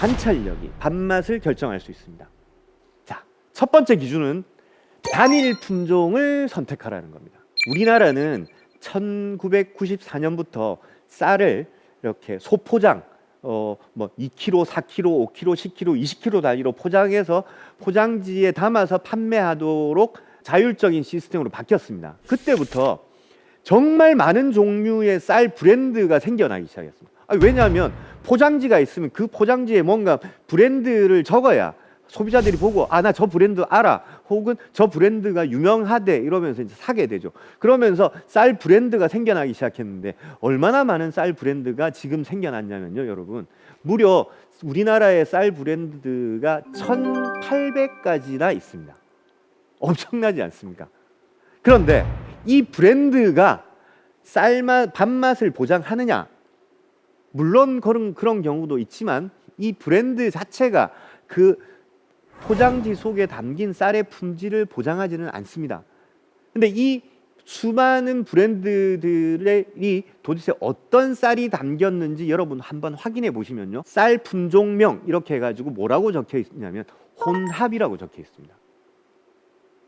관찰력이 밥맛을 결정할 수 있습니다. 자, 첫 번째 기준은 단일 품종을 선택하라는 겁니다. 우리나라는 1994년부터 쌀을 이렇게 소포장 어 뭐 2kg, 4kg, 5kg, 10kg, 20kg 단위로 포장해서 포장지에 담아서 판매하도록 자율적인 시스템으로 바뀌었습니다. 그때부터 정말 많은 종류의 쌀 브랜드가 생겨나기 시작했습니다. 아, 왜냐하면 포장지가 있으면 그 포장지에 뭔가 브랜드를 적어야 소비자들이 보고 아 나 저 브랜드 알아 혹은 저 브랜드가 유명하대 이러면서 이제 사게 되죠. 그러면서 쌀 브랜드가 생겨나기 시작했는데 얼마나 많은 쌀 브랜드가 지금 생겨났냐면요, 여러분. 무려 우리나라의 쌀 브랜드가 1,800가지나 있습니다. 엄청나지 않습니까? 그런데 이 브랜드가 쌀맛 밥맛을 보장하느냐? 물론 그런 그런 경우도 있지만 이 브랜드 자체가 그 포장지 속에 담긴 쌀의 품질을 보장하지는 않습니다. 근데 이 수많은 브랜드들이 도대체 어떤 쌀이 담겼는지 여러분 한번 확인해 보시면요. 쌀 품종명 이렇게 해가지고 뭐라고 적혀 있냐면 혼합이라고 적혀 있습니다.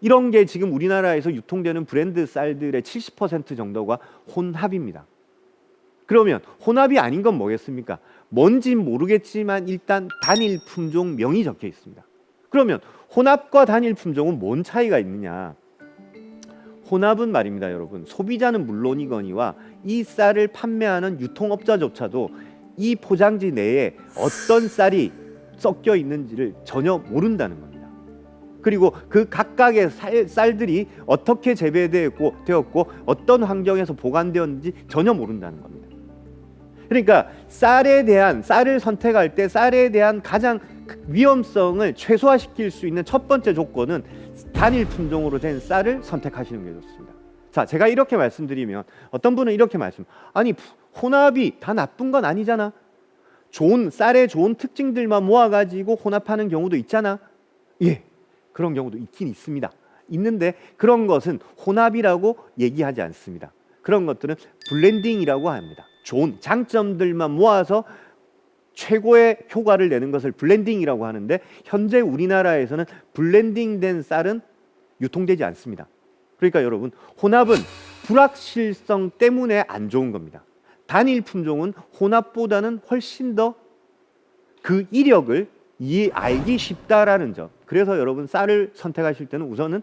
이런 게 지금 우리나라에서 유통되는 브랜드 쌀들의 70% 정도가 혼합입니다. 그러면 혼합이 아닌 건 뭐겠습니까? 뭔진 모르겠지만 일단 단일 품종 명이 적혀 있습니다. 그러면 혼합과 단일 품종은 뭔 차이가 있느냐? 혼합은 말입니다, 여러분. 소비자는 물론이거니와 이 쌀을 판매하는 유통업자조차도 이 포장지 내에 어떤 쌀이 섞여 있는지를 전혀 모른다는 겁니다. 그리고 그 각각의 쌀, 쌀들이 어떻게 재배되었고 되었고 어떤 환경에서 보관되었는지 전혀 모른다는 겁니다. 그러니까 쌀에 대한 쌀을 선택할 때 쌀에 대한 가장 위험성을 최소화시킬 수 있는 첫 번째 조건은 단일 품종으로 된 쌀을 선택하시는 게 좋습니다. 자, 제가 이렇게 말씀드리면 어떤 분은 이렇게 말씀. 아니 혼합이 다 나쁜 건 아니잖아. 좋은 쌀의 좋은 특징들만 모아 가지고 혼합하는 경우도 있잖아. 예, 그런 경우도 있긴 있습니다. 있는데 그런 것은 혼합이라고 얘기하지 않습니다. 그런 것들은 블렌딩이라고 합니다. 좋은 장점들만 모아서 최고의 효과를 내는 것을 블렌딩이라고 하는데 현재 우리나라에서는 블렌딩된 쌀은 유통되지 않습니다. 그러니까 여러분 혼합은 불확실성 때문에 안 좋은 겁니다. 단일 품종은 혼합보다는 훨씬 더 그 이력을 이 알기 쉽다라는 점. 그래서 여러분 쌀을 선택하실 때는 우선은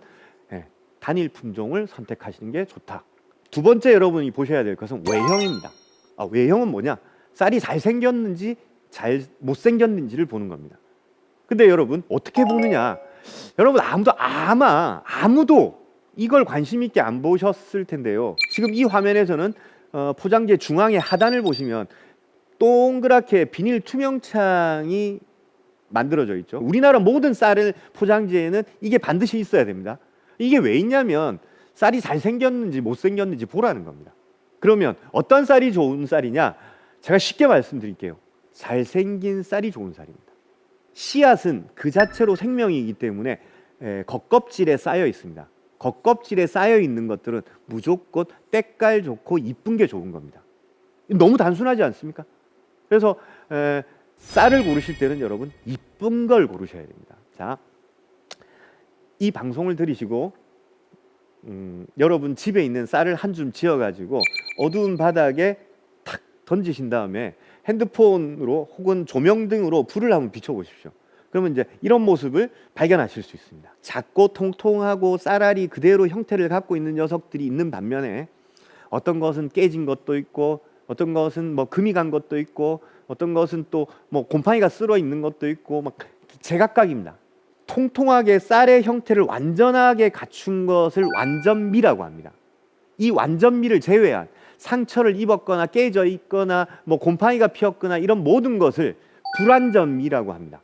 예, 단일 품종을 선택하시는 게 좋다. 두 번째 여러분이 보셔야 될 것은 외형입니다. 아, 외형은 뭐냐? 쌀이 잘 생겼는지 잘 못 생겼는지를 보는 겁니다. 근데 여러분 어떻게 보느냐? 여러분 아무도 아마 아무도 이걸 관심 있게 안 보셨을 텐데요. 지금 이 화면에서는 어, 포장재 중앙의 하단을 보시면 동그랗게 비닐 투명창이 만들어져 있죠. 우리나라 모든 쌀을 포장지에는 이게 반드시 있어야 됩니다. 이게 왜 있냐면 쌀이 잘 생겼는지 못 생겼는지 보라는 겁니다. 그러면 어떤 쌀이 좋은 쌀이냐? 제가 쉽게 말씀드릴게요. 잘생긴 쌀이 좋은 쌀입니다. 씨앗은 그 자체로 생명이기 때문에 에, 겉껍질에 쌓여 있습니다. 겉껍질에 쌓여 있는 것들은 무조건 때깔 좋고 이쁜 게 좋은 겁니다. 너무 단순하지 않습니까? 그래서 에, 쌀을 고르실 때는 여러분 이쁜 걸 고르셔야 됩니다. 자, 이 방송을 들으시고 음, 여러분 집에 있는 쌀을 한 줌 지어가지고 어두운 바닥에 탁 던지신 다음에 핸드폰으로 혹은 조명 등으로 불을 한번 비춰보십시오. 그러면 이제 이런 모습을 발견하실 수 있습니다. 작고 통통하고 쌀알이 그대로 형태를 갖고 있는 녀석들이 있는 반면에 어떤 것은 깨진 것도 있고 어떤 것은 뭐 금이 간 것도 있고 어떤 것은 또 뭐 곰팡이가 쓸어 있는 것도 있고 막 제각각입니다. 통통하게 쌀의 형태를 완전하게 갖춘 것을 완전미라고 합니다. 이 완전미를 제외한 상처를 입었거나 깨져 있거나 뭐 곰팡이가 피었거나 이런 모든 것을 불완전미라고 합니다.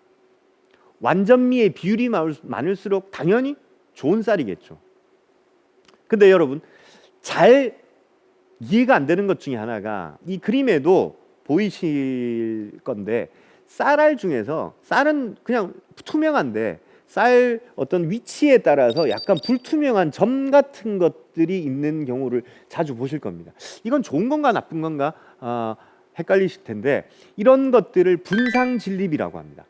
완전미의 비율이 많을수록 당연히 좋은 쌀이겠죠. 근데 여러분 잘 이해가 안 되는 것 중에 하나가 이 그림에도 보이실 건데 쌀알 중에서 쌀은 그냥 투명한데 쌀 어떤 위치에 따라서 약간 불투명한 점 같은 것들이 있는 경우를 자주 보실 겁니다. 이건 좋은 건가 나쁜 건가? 아, 헷갈리실 텐데 이런 것들을 분상 진립이라고 합니다.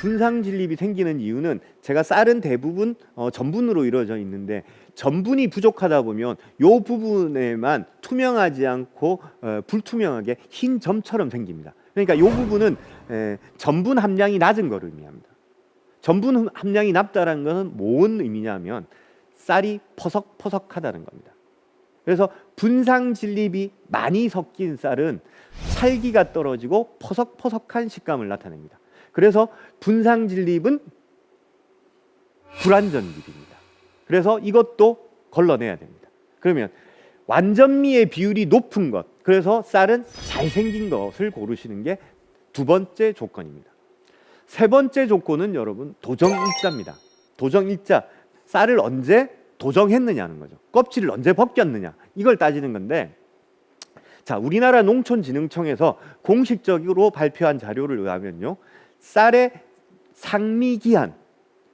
분상 진립이 생기는 이유는 제가 쌀은 대부분 어, 전분으로 이루어져 있는데 전분이 부족하다 보면 요 부분에만 투명하지 않고 어, 불투명하게 흰 점처럼 생깁니다. 그러니까 요 부분은 에, 전분 함량이 낮은 것을 의미합니다. 전분 함량이 낮다라는 것은 뭔 의미냐면 쌀이 퍼석퍼석하다는 겁니다. 그래서 분상 진립이 많이 섞인 쌀은 찰기가 떨어지고 퍼석퍼석한 식감을 나타냅니다. 그래서 분상 진립은 불완전립입니다. 그래서 이것도 걸러내야 됩니다. 그러면 완전미의 비율이 높은 것, 그래서 쌀은 잘생긴 것을 고르시는 게 두 번째 조건입니다. 세 번째 조건은 여러분 도정일자입니다. 도정일자 쌀을 언제 도정했느냐는 거죠. 껍질을 언제 벗겼느냐 이걸 따지는 건데 자 우리나라 농촌진흥청에서 공식적으로 발표한 자료를 의하면요 쌀의 상미 기한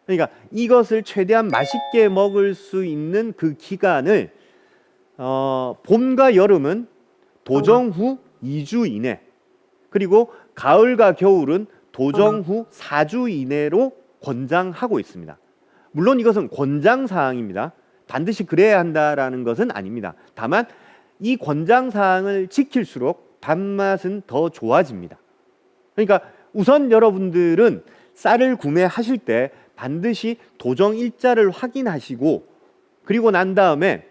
그러니까 이것을 최대한 맛있게 먹을 수 있는 그 기간을 어, 봄과 여름은 도정 후 2주 이내 그리고 가을과 겨울은 도정 후 4주 이내로 권장하고 있습니다. 물론 이것은 권장 사항입니다. 반드시 그래야 한다라는 것은 아닙니다. 다만 이 권장 사항을 지킬수록 단맛은 더 좋아집니다. 그러니까 우선 여러분들은 쌀을 구매하실 때 반드시 도정 일자를 확인하시고 그리고 난 다음에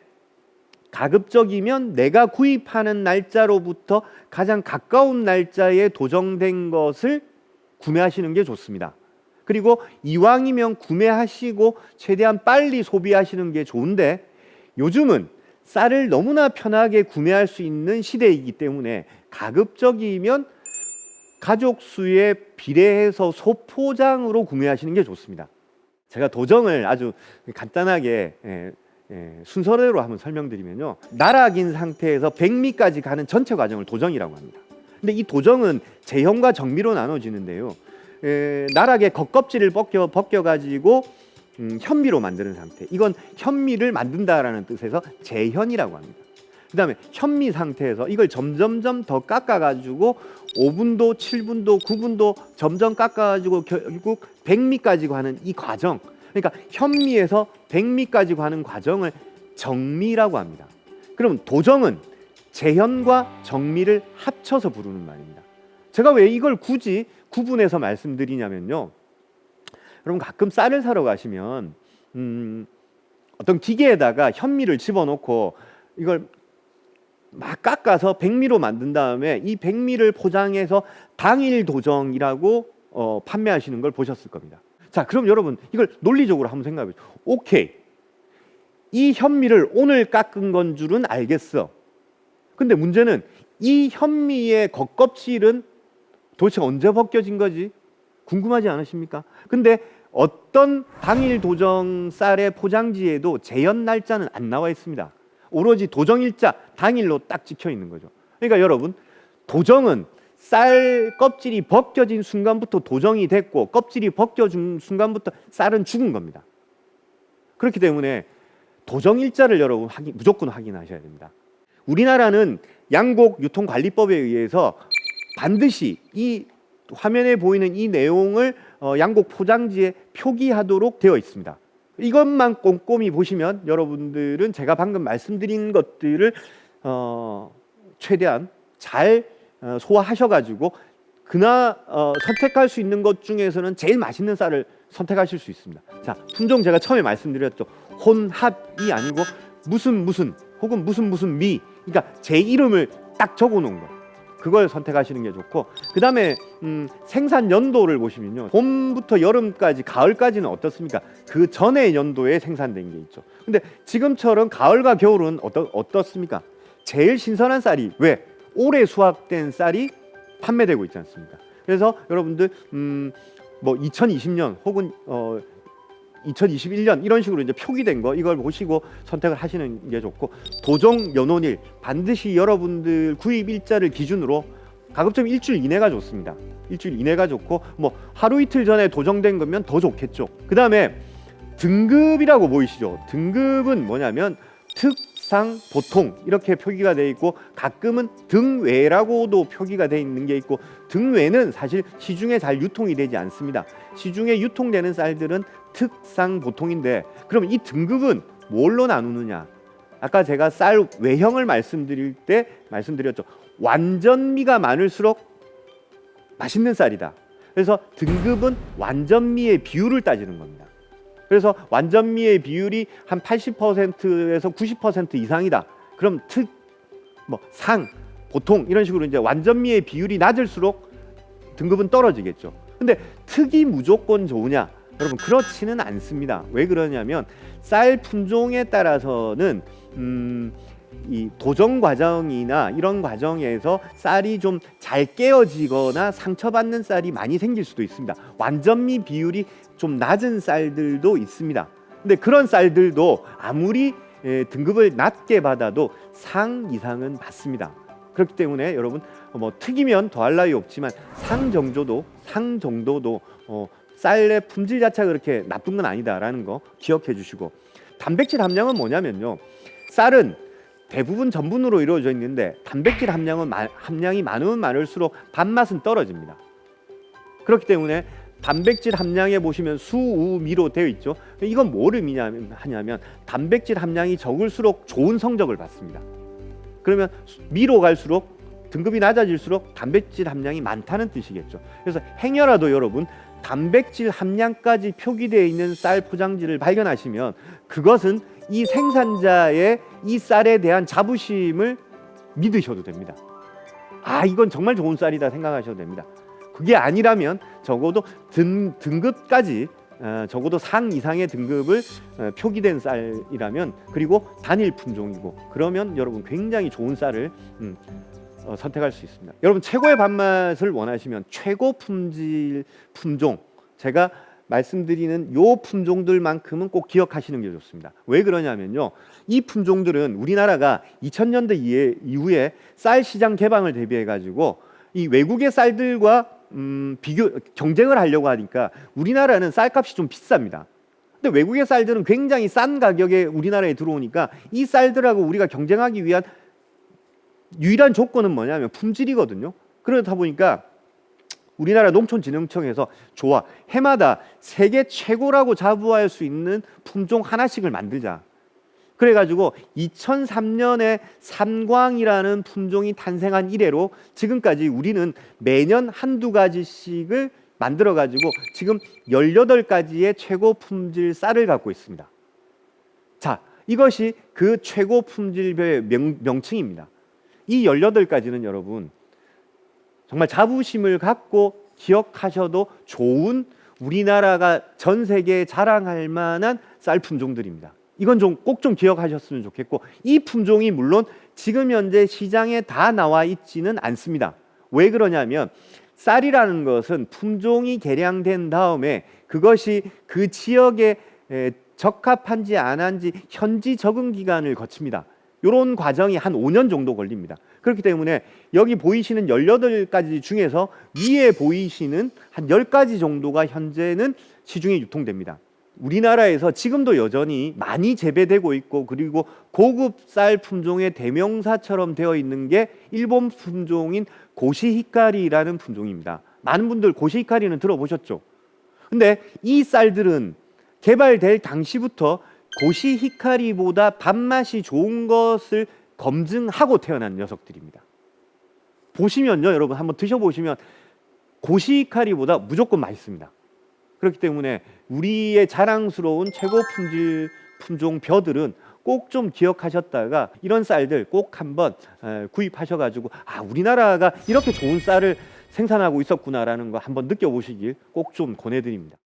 가급적이면 내가 구입하는 날짜로부터 가장 가까운 날짜에 도정된 것을 구매하시는 게 좋습니다. 그리고 이왕이면 구매하시고 최대한 빨리 소비하시는 게 좋은데 요즘은 쌀을 너무나 편하게 구매할 수 있는 시대이기 때문에 가급적이면 가족 수에 비례해서 소포장으로 구매하시는 게 좋습니다. 제가 도정을 아주 간단하게 예, 예, 순서대로 한번 설명드리면요. 나락인 상태에서 백미까지 가는 전체 과정을 도정이라고 합니다. 근데 이 도정은 제형과 정미로 나눠지는데요. 에, 나락의 겉껍질을 벗겨 벗겨 가지고 음, 현미로 만드는 상태. 이건 현미를 만든다라는 뜻에서 재현이라고 합니다. 그 다음에 현미 상태에서 이걸 점점점 더 깎아 가지고 5분도, 7분도, 9분도 점점 깎아 가지고 결국 백미까지 가는 이 과정. 그러니까 현미에서 백미까지 가는 과정을 정미라고 합니다. 그럼 도정은 재현과 정미를 합쳐서 부르는 말입니다. 제가 왜 이걸 굳이 구분해서 말씀드리냐면요. 여러분 가끔 쌀을 사러 가시면 음, 어떤 기계에다가 현미를 집어넣고 이걸 막 깎아서 백미로 만든 다음에 이 백미를 포장해서 당일 도정이라고 어, 판매하시는 걸 보셨을 겁니다. 자, 그럼 여러분 이걸 논리적으로 한번 생각해 보세요. 오케이. 이 현미를 오늘 깎은 건 줄은 알겠어. 근데 문제는 이 현미의 겉껍질은 도대체 언제 벗겨진 거지? 궁금하지 않으십니까? 근데 어떤 당일 도정 쌀의 포장지에도 재현 날짜는 안 나와 있습니다. 오로지 도정일자 당일로 딱 찍혀 있는 거죠. 그러니까 여러분 도정은 쌀 껍질이 벗겨진 순간부터 도정이 됐고 껍질이 벗겨진 순간부터 쌀은 죽은 겁니다. 그렇기 때문에 도정일자를 여러분 확인, 무조건 확인하셔야 됩니다. 우리나라는 양곡 유통관리법에 의해서 반드시 이 화면에 보이는 이 내용을 어, 양곡 포장지에 표기하도록 되어 있습니다. 이것만 꼼꼼히 보시면 여러분들은 제가 방금 말씀드린 것들을 어, 최대한 잘 어, 소화하셔가지고 그나 어, 선택할 수 있는 것 중에서는 제일 맛있는 쌀을 선택하실 수 있습니다. 자, 품종 제가 처음에 말씀드렸죠. 혼합이 아니고 무슨 무슨 혹은 무슨 무슨 미. 그러니까 제 이름을 딱 적어 놓은 거. 그걸 선택하시는 게 좋고 그 다음에 음, 생산 연도를 보시면요. 봄부터 여름까지 가을까지는 어떻습니까? 그 전의 연도에 생산된 게 있죠. 근데 지금처럼 가을과 겨울은 어떠, 어떻습니까? 제일 신선한 쌀이 왜? 올해 수확된 쌀이 판매되고 있지 않습니까? 그래서 여러분들 음, 뭐 2020년 혹은 어 2021년 이런 식으로 이제 표기된 거 이걸 보시고 선택을 하시는 게 좋고 도정 연원일 반드시 여러분들 구입 일자를 기준으로 가급적 일주일 이내가 좋습니다. 일주일 이내가 좋고 뭐 하루 이틀 전에 도정된 거면 더 좋겠죠. 그 다음에 등급이라고 보이시죠? 등급은 뭐냐면 특 상, 보통 이렇게 표기가 돼 있고 가끔은 등외라고도 표기가 돼 있는 게 있고 등외는 사실 시중에 잘 유통이 되지 않습니다. 시중에 유통되는 쌀들은 특상, 보통인데 그럼 이 등급은 뭘로 나누느냐? 아까 제가 쌀 외형을 말씀드릴 때 말씀드렸죠. 완전미가 많을수록 맛있는 쌀이다. 그래서 등급은 완전미의 비율을 따지는 겁니다. 그래서 완전미의 비율이 한 80%에서 90% 이상이다. 그럼 특, 뭐 상, 보통 이런 식으로 이제 완전미의 비율이 낮을수록 등급은 떨어지겠죠. 근데 특이 무조건 좋으냐? 여러분 그렇지는 않습니다. 왜 그러냐면 쌀 품종에 따라서는 음, 이 도정 과정이나 이런 과정에서 쌀이 좀 잘 깨어지거나 상처받는 쌀이 많이 생길 수도 있습니다. 완전미 비율이 좀 낮은 쌀들도 있습니다. 근데 그런 쌀들도 아무리 에, 등급을 낮게 받아도 상 이상은 받습니다. 그렇기 때문에 여러분 어, 뭐 특이면 더할 나위 없지만 상 정도도 상 정도도 어, 쌀의 품질 자체가 그렇게 나쁜 건 아니다라는 거 기억해 주시고 단백질 함량은 뭐냐면요 쌀은 대부분 전분으로 이루어져 있는데 단백질 함량은 마- 함량이 많으면 많을수록 밥맛은 떨어집니다. 그렇기 때문에 단백질 함량에 보시면 수우미로 되어 있죠. 이건 뭘 의미냐면 하냐면 단백질 함량이 적을수록 좋은 성적을 받습니다. 그러면 수- 미로 갈수록 등급이 낮아질수록 단백질 함량이 많다는 뜻이겠죠. 그래서 행여라도 여러분 단백질 함량까지 표기되어 있는 쌀 포장지를 발견하시면 그것은 이 생산자의 이 쌀에 대한 자부심을 믿으셔도 됩니다. 아 이건 정말 좋은 쌀이다 생각하셔도 됩니다. 그게 아니라면 적어도 등, 등급까지 어, 적어도 상 이상의 등급을 어, 표기된 쌀이라면 그리고 단일 품종이고 그러면 여러분 굉장히 좋은 쌀을 음, 어, 선택할 수 있습니다. 여러분 최고의 밥맛을 원하시면 최고 품질 품종 제가 말씀드리는 요 품종들만큼은 꼭 기억하시는 게 좋습니다. 왜 그러냐면요. 이 품종들은 우리나라가 2000년대 이에, 이후에 쌀 시장 개방을 대비해 가지고 이 외국의 쌀들과 음, 비교 경쟁을 하려고 하니까 우리나라는 쌀값이 좀 비쌉니다. 근데 외국의 쌀들은 굉장히 싼 가격에 우리나라에 들어오니까 이 쌀들하고 우리가 경쟁하기 위한 유일한 조건은 뭐냐면 품질이거든요. 그러다 보니까 우리나라 농촌진흥청에서 좋아 해마다 세계 최고라고 자부할 수 있는 품종 하나씩을 만들자. 그래가지고 2003년에 삼광이라는 품종이 탄생한 이래로 지금까지 우리는 매년 한두 가지씩을 만들어 가지고 지금 18가지의 최고 품질 쌀을 갖고 있습니다. 자, 이것이 그 최고 품질별 명, 명칭입니다. 이 18가지는 여러분 정말 자부심을 갖고 기억하셔도 좋은 우리나라가 전 세계에 자랑할 만한 쌀 품종들입니다. 이건 좀 꼭 좀 기억하셨으면 좋겠고 이 품종이 물론 지금 현재 시장에 다 나와 있지는 않습니다. 왜 그러냐면 쌀이라는 것은 품종이 개량된 다음에 그것이 그 지역에 에, 적합한지 안 한지 현지 적응 기간을 거칩니다. 이런 과정이 한 5년 정도 걸립니다. 그렇기 때문에 여기 보이시는 18가지 중에서 위에 보이시는 한 10가지 정도가 현재는 시중에 유통됩니다. 우리나라에서 지금도 여전히 많이 재배되고 있고 그리고 고급 쌀 품종의 대명사처럼 되어 있는 게 일본 품종인 고시히카리라는 품종입니다. 많은 분들 고시히카리는 들어보셨죠? 근데 이 쌀들은 개발될 당시부터 고시히카리보다 밥맛이 좋은 것을 검증하고 태어난 녀석들입니다. 보시면요, 여러분 한번 드셔보시면 고시히카리보다 무조건 맛있습니다. 그렇기 때문에 우리의 자랑스러운 최고 품질 품종 벼들은 꼭 좀 기억하셨다가 이런 쌀들 꼭 한번 에, 구입하셔가지고 아 우리나라가 이렇게 좋은 쌀을 생산하고 있었구나라는 거 한번 느껴보시길 꼭 좀 권해드립니다.